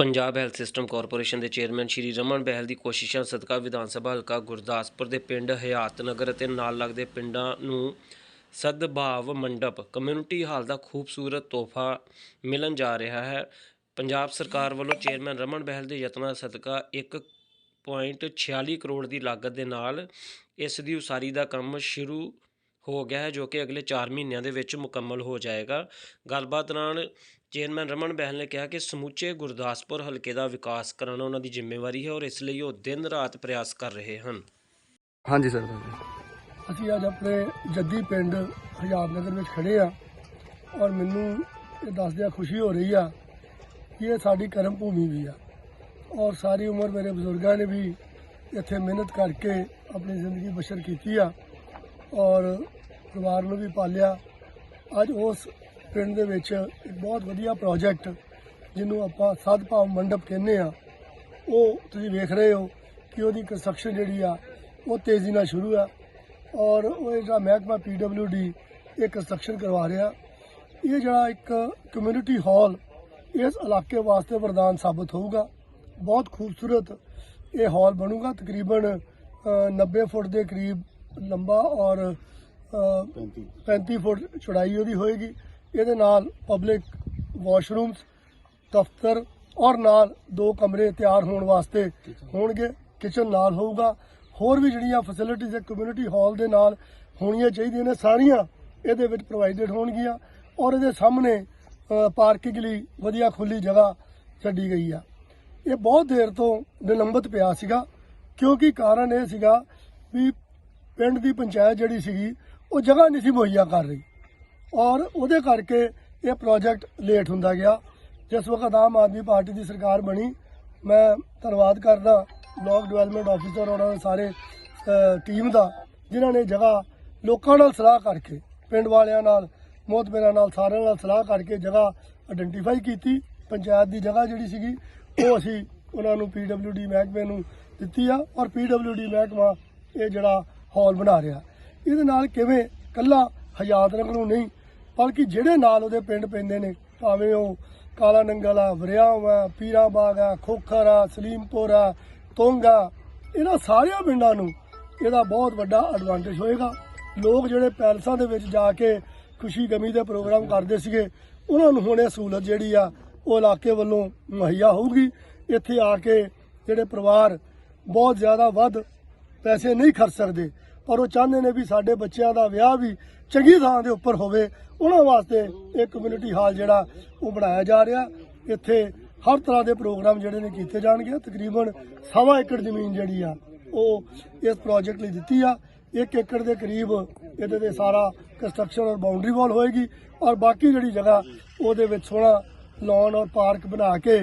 Punjab health system corporation ਦੇ chairman Shri Raman Behl ਦੀ ਕੋਸ਼ਿਸ਼ਾਂ ਸਦਕਾ ਵਿਧਾਨ ਸਭਾ ਹਲਕਾ ਗੁਰਦਾਸਪੁਰ ਦੇ ਪਿੰਡ ਹਯਾਤ ਨਗਰ ਅਤੇ ਨਾਲ ਲੱਗਦੇ ਪਿੰਡਾਂ ਨੂੰ ਸਦਭਾਵ ਮੰਡਪ ਕਮਿਊਨਿਟੀ ਹਾਲ ਦਾ ਖੂਬਸੂਰਤ ਤੋਹਫਾ ਮਿਲਣ ਜਾ ਰਿਹਾ ਹੈ। ਪੰਜਾਬ ਸਰਕਾਰ ਵੱਲੋਂ ਚੇਅਰਮੈਨ ਰਮਨ ਬਹਿਲ ਦੇ ਯਤਨਾਂ ਸਦਕਾ 1.46 ਕਰੋੜ ਦੀ ਲਾਗਤ ਦੇ ਨਾਲ ਇਸ ਦੀ ਉਸਾਰੀ ਦਾ ਕੰਮ ਸ਼ੁਰੂ ਹੋ ਗਿਆ ਹੈ, ਜੋ ਕਿ ਅਗਲੇ 4 ਮਹੀਨਿਆਂ ਦੇ ਵਿੱਚ ਮੁਕੰਮਲ ਹੋ ਜਾਏਗਾ। ਗੱਲਬਾਤ ਨਾਲ ਚੇਅਰਮੈਨ ਰਮਨ ਬਹਿਲ ਨੇ ਕਿਹਾ ਕਿ ਸਮੁੱਚੇ ਗੁਰਦਾਸਪੁਰ ਹਲਕੇ ਦਾ ਵਿਕਾਸ ਕਰਨਾ ਉਹਨਾਂ ਦੀ ਜ਼ਿੰਮੇਵਾਰੀ ਹੈ ਔਰ ਇਸ ਲਈ ਉਹ ਦਿਨ ਰਾਤ ਪ੍ਰਯਾਸ ਕਰ ਰਹੇ ਹਨ। ਹਾਂਜੀ ਸਰ ਅਸੀਂ ਅੱਜ ਆਪਣੇ ਜੱਦੀ ਪਿੰਡ ਹਜ਼ਾਰ ਨਗਰ ਵਿੱਚ ਖੜੇ ਆ ਔਰ ਮੈਨੂੰ ਇਹ ਦੱਸਦਿਆਂ ਖੁਸ਼ੀ ਹੋ ਰਹੀ ਆ ਕਿ ਇਹ ਸਾਡੀ ਕਰਮ ਭੂਮੀ ਵੀ ਆ ਔਰ ਸਾਰੀ ਉਮਰ ਮੇਰੇ ਬਜ਼ੁਰਗਾਂ ਨੇ ਵੀ ਇੱਥੇ ਮਿਹਨਤ ਕਰਕੇ ਆਪਣੀ ਜ਼ਿੰਦਗੀ ਬਸ਼ਰ ਕੀਤੀ ਆ ਔਰ ਪਰਿਵਾਰ ਨੂੰ ਵੀ ਪਾਲਿਆ। ਅੱਜ ਉਸ ਪਿੰਡ ਦੇ ਵਿੱਚ ਇੱਕ ਬਹੁਤ ਵਧੀਆ ਪ੍ਰੋਜੈਕਟ ਜਿਹਨੂੰ ਆਪਾਂ ਸਦਭਾਵ ਮੰਡਪ ਕਹਿੰਦੇ ਆ ਉਹ ਤੁਸੀਂ ਵੇਖ ਰਹੇ ਹੋ ਕਿ ਉਹਦੀ ਕੰਸਟਰਕਸ਼ਨ ਜਿਹੜੀ ਆ ਉਹ ਤੇਜ਼ੀ ਨਾਲ ਸ਼ੁਰੂ ਆ ਔਰ ਉਹ ਜਿਹੜਾ ਮਹਿਕਮਾ ਡੀ ਇਹ ਕੰਸਟਰਕਸ਼ਨ ਕਰਵਾ ਰਿਹਾ। ਇਹ ਜਿਹੜਾ ਇੱਕ ਕਮਿਊਨਿਟੀ ਹਾਲ ਇਸ ਇਲਾਕੇ ਵਾਸਤੇ ਵਰਦਾਨ ਸਾਬਤ ਹੋਊਗਾ। ਬਹੁਤ ਖੂਬਸੂਰਤ ਇਹ ਹਾਲ ਬਣੂਗਾ। ਤਕਰੀਬਨ ਅ, 90 ਫੁੱਟ ਦੇ ਕਰੀਬ ਲੰਬਾ ਔਰ ਅ, 35 ਫੁੱਟ ਚੌੜਾਈ ਉਹਦੀ ਹੋਏਗੀ। ਇਹਦੇ ਨਾਲ ਪਬਲਿਕ ਵਾਸ਼ਰੂਮਸ ਦਫ਼ਤਰ ਔਰ ਨਾਲ ਦੋ ਕਮਰੇ ਤਿਆਰ ਹੋਣ ਵਾਸਤੇ ਹੋਣਗੇ ਕਿਚਨ ਨਾਲ ਹੋਊਗਾ। ਹੋਰ ਵੀ ਜਿਹੜੀਆਂ ਫੈਸਿਲਿਟੀਜ਼ ਹੈ ਕਮਿਊਨਿਟੀ ਹਾਲ ਦੇ ਨਾਲ ਹੋਣੀਆਂ ਚਾਹੀਦੀਆਂ ਨੇ, ਸਾਰੀਆਂ ਇਹਦੇ ਵਿੱਚ ਪ੍ਰੋਵਾਈਡਡ ਹੋਣਗੀਆਂ ਔਰ ਇਹਦੇ ਸਾਹਮਣੇ ਪਾਰਕਿੰਗ ਲਈ ਵਧੀਆ ਖੁੱਲੀ ਜਗ੍ਹਾ ਛੱਡੀ ਗਈ ਆ। ਇਹ ਬਹੁਤ ਦੇਰ ਤੋਂ ਨਿਲੰਬਤ ਪਿਆ ਸੀਗਾ, ਕਿਉਂਕਿ ਕਾਰਨ ਇਹ ਸੀਗਾ ਵੀ ਪਿੰਡ ਦੀ ਪੰਚਾਇਤ ਜਿਹੜੀ ਸੀਗੀ, ਉਹ ਜਗ੍ਹਾ ਨਹੀਂ ਸੀ ਮੁਹੱਈਆ ਕਰ ਰਹੀ। ਔਰ ਉਹਦੇ ਕਰਕੇ ਇਹ ਪ੍ਰੋਜੈਕਟ ਲੇਟ ਹੁੰਦਾ ਗਿਆ। ਜਿਸ ਵਕਤ ਆਮ ਆਦਮੀ ਪਾਰਟੀ ਦੀ ਸਰਕਾਰ ਬਣੀ, ਮੈਂ ਧੰਨਵਾਦ ਕਰਦਾ ਬਲਾਕ ਡਿਵੈਲਪਮੈਂਟ ਆਫੀਸਰ ਔਰ ਉਹਨਾਂ ਦੇ ਸਾਰੇ ਟੀਮ ਦਾ, ਜਿਨ੍ਹਾਂ ਨੇ ਜਗ੍ਹਾ ਲੋਕਾਂ ਨਾਲ ਸਲਾਹ ਕਰਕੇ, ਪਿੰਡ ਵਾਲਿਆਂ ਨਾਲ ਮੋਤਬਰਾਂ ਨਾਲ, ਸਾਰਿਆਂ ਨਾਲ ਸਲਾਹ ਕਰਕੇ ਜਗ੍ਹਾ ਆਇਡੈਂਟੀਫਾਈ ਕੀਤੀ। ਪੰਚਾਇਤ ਦੀ ਜਗ੍ਹਾ ਜਿਹੜੀ ਸੀਗੀ, ਉਹ ਅਸੀਂ ਉਹਨਾਂ ਨੂੰ ਡੀ ਮਹਿਕਮੇ ਨੂੰ ਦਿੱਤੀ ਆ ਔਰ ਡੀ ਮਹਿਕਮਾ ਇਹ ਜਿਹੜਾ ਹਾਲ ਬਣਾ ਰਿਹਾ। ਇਹਦੇ ਨਾਲ ਕਿਵੇਂ ਕੱਲਾ ਹਯਾਤ ਰੰਗ ਨੂੰ ਨਹੀਂ ਬਲਕਿ ਜਿਹੜੇ ਨਾਲ ਉਹਦੇ ਪਿੰਡ ਪੈਂਦੇ ਨੇ, ਭਾਵੇਂ ਉਹ ਕਾਲਾ ਨੰਗਲ ਆ ਵਰਿਆਮ ਆ ਪੀਰਾਂ ਬਾਗ ਆ, ਖੋਖਰ ਆ, ਸਲੀਮਪੁਰ ਆ, ਤੋਂਗਾ ਇਹਨਾਂ ਸਾਰਿਆਂ ਪਿੰਡਾਂ ਨੂੰ ਇਹਦਾ ਬਹੁਤ ਵੱਡਾ ਐਡਵਾਂਟੇਜ ਹੋਏਗਾ। ਲੋਕ ਜਿਹੜੇ ਪੈਲਸਾਂ ਦੇ ਵਿੱਚ ਜਾ ਕੇ ਖੁਸ਼ੀ ਗਮੀ ਦੇ ਪ੍ਰੋਗਰਾਮ ਕਰਦੇ ਸੀਗੇ, ਉਹਨਾਂ ਨੂੰ ਹੁਣ ਇਹ ਸਹੂਲਤ ਜਿਹੜੀ ਆ, ਉਹ ਇਲਾਕੇ ਵੱਲੋਂ ਮੁਹੱਈਆ ਹੋਊਗੀ। ਇੱਥੇ ਆ ਕੇ ਜਿਹੜੇ ਪਰਿਵਾਰ ਬਹੁਤ ਜ਼ਿਆਦਾ ਵੱਧ ਪੈਸੇ ਨਹੀਂ ਖਰਚ ਸਕਦੇ ਪਰ ਉਹ ਚਾਹੁੰਦੇ ਨੇ ਵੀ ਸਾਡੇ ਬੱਚਿਆਂ ਦਾ ਵਿਆਹ ਵੀ ਚੰਗੀ ਥਾਂ ਦੇ ਉੱਪਰ ਹੋਵੇ। ਉਹਨਾਂ ਵਾਸਤੇ ਇਹ ਕਮਿਊਨਿਟੀ ਹਾਲ ਜਿਹੜਾ ਉਹ ਬਣਾਇਆ ਜਾ ਰਿਹਾ। ਇੱਥੇ ਹਰ ਤਰ੍ਹਾਂ ਦੇ ਪ੍ਰੋਗਰਾਮ ਜਿਹੜੇ ਨੇ ਕੀਤੇ ਜਾਣਗੇ। ਤਕਰੀਬਨ ਸਵਾ ਏਕੜ ਜ਼ਮੀਨ ਜਿਹੜੀ ਆ, ਉਹ ਇਸ ਪ੍ਰੋਜੈਕਟ ਲਈ ਦਿੱਤੀ ਆ। 1 ਏਕੜ ਦੇ ਕਰੀਬ ਇਹਦੇ ਤੇ ਸਾਰਾ ਕੰਸਟਰਕਸ਼ਨ ਔਰ ਬਾਉਂਡਰੀ ਵਾਲ ਹੋਏਗੀ ਔਰ ਬਾਕੀ ਜਿਹੜੀ ਜਗ੍ਹਾ ਉਹਦੇ ਵਿੱਚ ਸੋਹਣਾ ਲਾਨ ਔਰ ਪਾਰਕ ਬਣਾ ਕੇ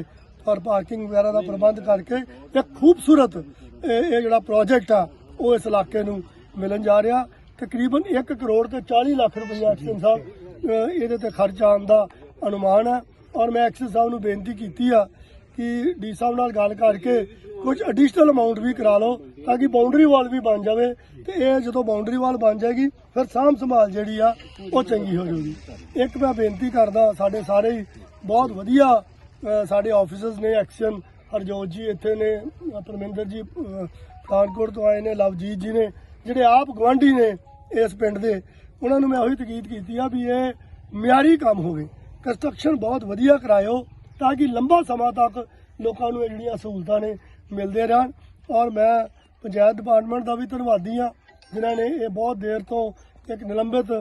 ਔਰ ਪਾਰਕਿੰਗ ਵਗੈਰਾ ਦਾ ਪ੍ਰਬੰਧ ਕਰਕੇ ਇੱਕ ਖੂਬਸੂਰਤ ਇਹ ਇਹ ਜਿਹੜਾ ਪ੍ਰੋਜੈਕਟ ਆ, ਉਹ ਇਸ ਇਲਾਕੇ ਨੂੰ ਮਿਲਣ ਜਾ ਰਿਹਾ ਤਕਰੀਬਨ 1 ਕਰੋੜ ਤੇ 40 ਲੱਖ ਰੁਪਏ ਐਕਸ਼ਨ ਸਾਹਿਬ ਇਹਦੇ ਤੇ ਖਰਚ ਆਉਣ ਦਾ ਅਨੁਮਾਨ ਹੈ। ਔਰ ਮੈਂ ਐਕਸ਼ਨ ਸਾਹਿਬ ਨੂੰ ਬੇਨਤੀ ਕੀਤੀ ਆ ਕਿ ਡੀ ਸਾਹਿਬ ਨਾਲ ਗੱਲ ਕਰਕੇ ਕੁਝ ਐਡੀਸ਼ਨਲ ਅਮਾਉਂਟ ਵੀ ਕਰਾ ਲਓ ਤਾਂ ਕਿ ਬਾਉਂਡਰੀ ਵਾਲ ਵੀ ਬਣ ਜਾਵੇ ਤੇ ਇਹ ਜਦੋਂ ਬਾਉਂਡਰੀ ਵਾਲ ਬਣ ਜਾਏਗੀ ਫਿਰ ਸਾਂਭ ਸੰਭਾਲ ਜਿਹੜੀ ਆ ਉਹ ਚੰਗੀ ਹੋ ਜਾਊਗੀ। ਇੱਕ ਮੈਂ ਬੇਨਤੀ ਕਰਦਾ ਸਾਡੇ ਸਾਰੇ ਹੀ ਬਹੁਤ ਵਧੀਆ ਸਾਡੇ ਆਫੀਸਰਸ ਨੇ ਐਕਸ਼ਨ ਹਰਜੋਤ ਜੀ ਇੱਥੇ ਨੇ ਪਰਮਿੰਦਰ ਜੀ ਪਠਾਨਕੋਟ ਤੋਂ ਆਏ ਨੇ ਲਵਜੀਤ ਜੀ ਨੇ ਜਿਹੜੇ ਆਪ ਗਵਾਂਢੀ ਨੇ ਇਸ ਪਿੰਡ ਦੇ, ਉਹਨਾਂ ਨੂੰ ਮੈਂ ਉਹੀ ਤਕੀਦ ਕੀਤੀ ਆ ਵੀ ਇਹ ਮਿਆਰੀ ਕੰਮ ਹੋਵੇ। ਕੰਸਟਰਕਸ਼ਨ ਬਹੁਤ ਵਧੀਆ ਕਰਾਇਓ ਤਾਂ ਕਿ ਲੰਬਾ ਸਮਾਂ ਤੱਕ ਲੋਕਾਂ ਨੂੰ ਇਹ ਜਿਹੜੀਆਂ ਸਹੂਲਤਾਂ ਨੇ ਮਿਲਦੇ ਰਹਿਣ। ਔਰ ਮੈਂ ਪੰਚਾਇਤ ਡਿਪਾਰਟਮੈਂਟ ਦਾ ਵੀ ਧੰਨਵਾਦੀ ਆ ਜਿਨ੍ਹਾਂ ਨੇ ਇਹ ਬਹੁਤ ਦੇਰ ਤੋਂ ਇੱਕ ਨਿਲੰਬਿਤ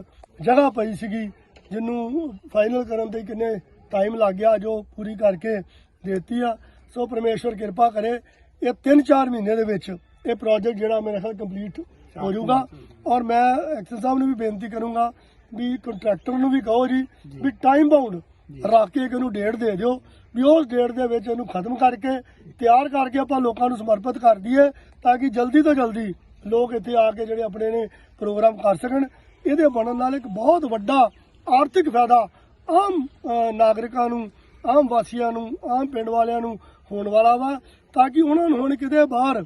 ਜਗ੍ਹਾ ਪਈ ਸੀਗੀ, ਜਿਹਨੂੰ ਫਾਈਨਲ ਕਰਨ ਤੇ ਕਿੰਨੇ ਟਾਈਮ ਲੱਗ ਗਿਆ, ਜੋ ਪੂਰੀ ਕਰਕੇ ਦੇਤੀ ਆ। ਸੋ ਪਰਮੇਸ਼ਵਰ ਕਿਰਪਾ ਕਰੇ, ਇਹ 3-4 ਮਹੀਨੇ ਦੇ ਵਿੱਚ ਇਹ ਪ੍ਰੋਜੈਕਟ ਜਿਹੜਾ ਮੇਰੇ ਖਿਆਲ ਕੰਪਲੀਟ ਹੋ ਜਾਊਗਾ। ਔਰ ਮੈਂ ਐਕਸਲ ਸਾਹਿਬ ਨੂੰ ਵੀ ਬੇਨਤੀ ਕਰੂੰਗਾ ਵੀ ਕੰਟਰੈਕਟਰ ਨੂੰ ਵੀ ਕਹੋ ਜੀ ਵੀ ਟਾਈਮ ਬਾਉਂਡ ਰੱਖ ਕੇ ਇਹਨੂੰ ਡੇਟ ਦੇ ਦਿਓ ਵੀ ਉਸ ਡੇਟ ਦੇ ਵਿੱਚ ਇਹਨੂੰ ਖਤਮ ਕਰਕੇ ਤਿਆਰ ਕਰਕੇ ਆਪਾਂ ਲੋਕਾਂ ਨੂੰ ਸਮਰਪਿਤ ਕਰ ਦਈਏ ਤਾਂ ਕਿ ਜਲਦੀ ਤੋਂ ਜਲਦੀ ਲੋਕ ਇੱਥੇ ਆ ਕੇ ਜਿਹੜੇ ਆਪਣੇ ਨੇ ਪ੍ਰੋਗਰਾਮ ਕਰ ਸਕਣ। ਇਹਦੇ ਬਣਨ ਨਾਲ ਇੱਕ ਬਹੁਤ ਵੱਡਾ ਆਰਥਿਕ ਫਾਇਦਾ ਆਮ ਨਾਗਰਿਕਾਂ ਨੂੰ ਆਮ ਵਾਸੀਆਂ ਨੂੰ ਆਮ ਪਿੰਡ ਵਾਲਿਆਂ ਨੂੰ ਹੋਣ ਵਾਲਾ ਵਾ ਤਾਂ ਕਿ ਉਹਨਾਂ ਨੂੰ ਹੁਣ ਕਿਤੇ ਬਾਹਰ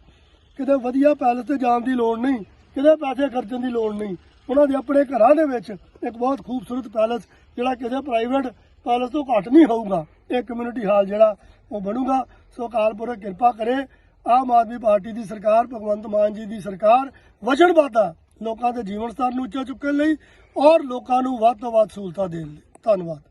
ਕਿਤੇ ਵਧੀਆ ਪੈਲਸ ਤੇ ਜਾਣ ਦੀ ਲੋੜ ਨਹੀਂ। ਕਿਤੇ ਪੈਸੇ ਖਰਚਣ ਦੀ ਲੋੜ ਨਹੀਂ। ਉਹਨਾਂ ਦੇ ਆਪਣੇ ਘਰਾਂ ਦੇ ਵਿੱਚ ਇੱਕ ਬਹੁਤ ਖੂਬਸੂਰਤ ਪੈਲਸ, ਜਿਹੜਾ ਕਿਸੇ ਪ੍ਰਾਈਵੇਟ ਪੈਲਸ ਤੋਂ ਘੱਟ ਨਹੀਂ ਹੋਊਗਾ। ਇਹ ਕਮਿਊਨਿਟੀ ਹਾਲ ਜਿਹੜਾ, ਉਹ ਬਣੂਗਾ। ਸੋ ਅਕਾਲ ਪੁਰਖ ਕਿਰਪਾ ਕਰੇ। ਆਮ ਆਦਮੀ ਪਾਰਟੀ ਦੀ ਸਰਕਾਰ, ਭਗਵੰਤ ਮਾਨ ਜੀ ਦੀ ਸਰਕਾਰ ਵਚਨਬੱਧ ਆ ਲੋਕਾਂ ਦੇ ਜੀਵਨ ਸਤਰ ਨੂੰ ਉੱਚਾ ਚੁੱਕਣ ਲਈ ਔਰ ਲੋਕਾਂ ਨੂੰ ਵੱਧ ਤੋਂ ਵੱਧ ਸਹੂਲਤਾਂ ਦੇਣ ਲਈ। ਧੰਨਵਾਦ।